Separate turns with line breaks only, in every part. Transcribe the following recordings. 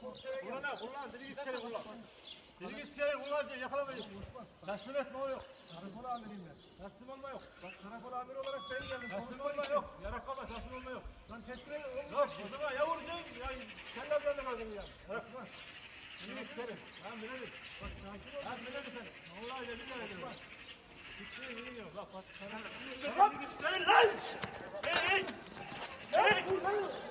Kullan kullan. Dedik iskele kullan. Dedik iskele kullanınca yakalamayın. Teslim etme o yok.
Karakol amiriyim ben.
Teslim olma yok.
Bak karakol amiri olarak ben geldim.
Teslim olma yok. Yaraklama teslim olma yok.
Lan teslim ol.
Yok o zaman ya vuracağım ya kellerden de kaldım ya. Yaraklama. Dedik iskele. Ben bilelim. Bak sakin ol. Ben bilelim seni. Vallahi dedim ya dedim. Hiçbir şey bilmiyorum. Bak bak. Lan. Hey hey. Hey.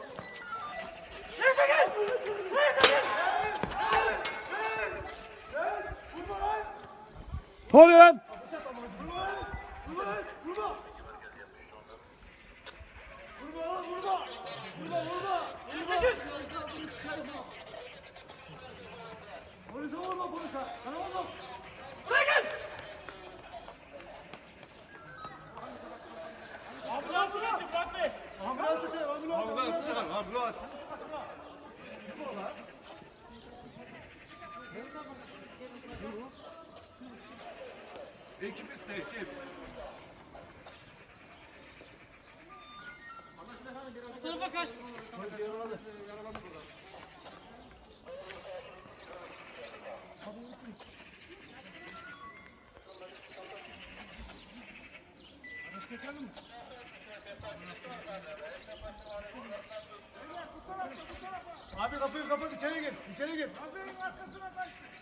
Ne oluyor lan? Polise vurma polise. Sana vurma.
Ambulansı getir Murat Bey.
Ambulansı çağır ambulansı.
Ambulans çağır, ambulans. Ekip iste, ekip.
Tarafa kaç.
Abi kapıyı kapat içeri gir. İçeri gir.
Hazırın arkasına kaçtı.